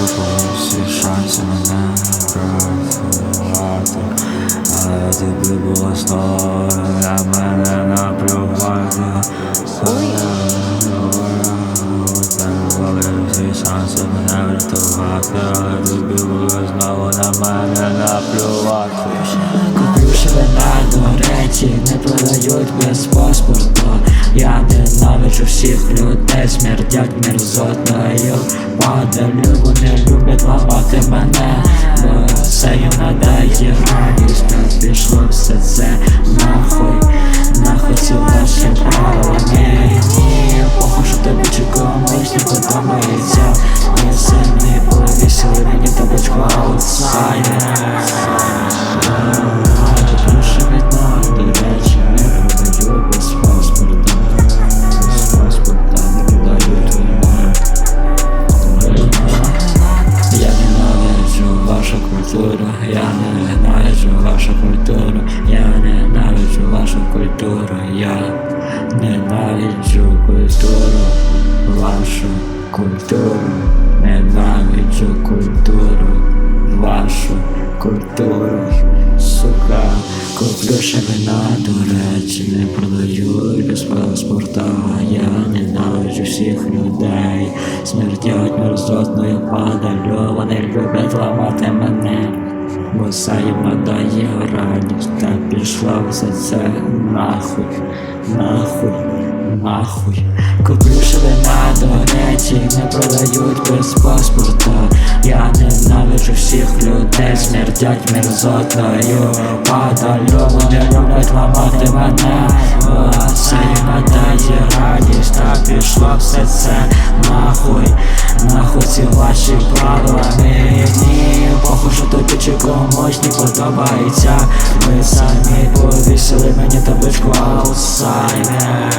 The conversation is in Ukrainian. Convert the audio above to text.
Може колись є шанси мене профілати Але тобі було слово на мене наплювати Були всі шанси мене врятувати. Але тобі було знову на мене наплювати Купив ще мене людей, смердять мерзотною. Падалю, вони люблять лапати мене. Бо це їм надає радість. Пішло все це нахуй. Нахуй ці ваші правила. Ні, ні, похоже тобі чи комусь не подобається культуру, я ненавиджу вашу культуру, я ненавиджу вашу культуру, я ненавиджу культуру, вашу культуру, ненавиджу культуру, вашу культуру, сука, куплю ще вина, до речі, не продаю без паспорта, смертять мерзотною вони люблять ламати мене. Це їм надає радість, та пішла все це нахуй, нахуй, нахуй. Куплю швина, до речі, не продають без паспорта. Я ненавиджу всіх людей, смертять мерзотною падалю, вони люблять ламати мене. Це їм надає радість, та пішло все це нахуй ці ваші правила похоже, Похуй, що тобі чи комусь не подобається. Ми самі повісили мені табличку аутсайдер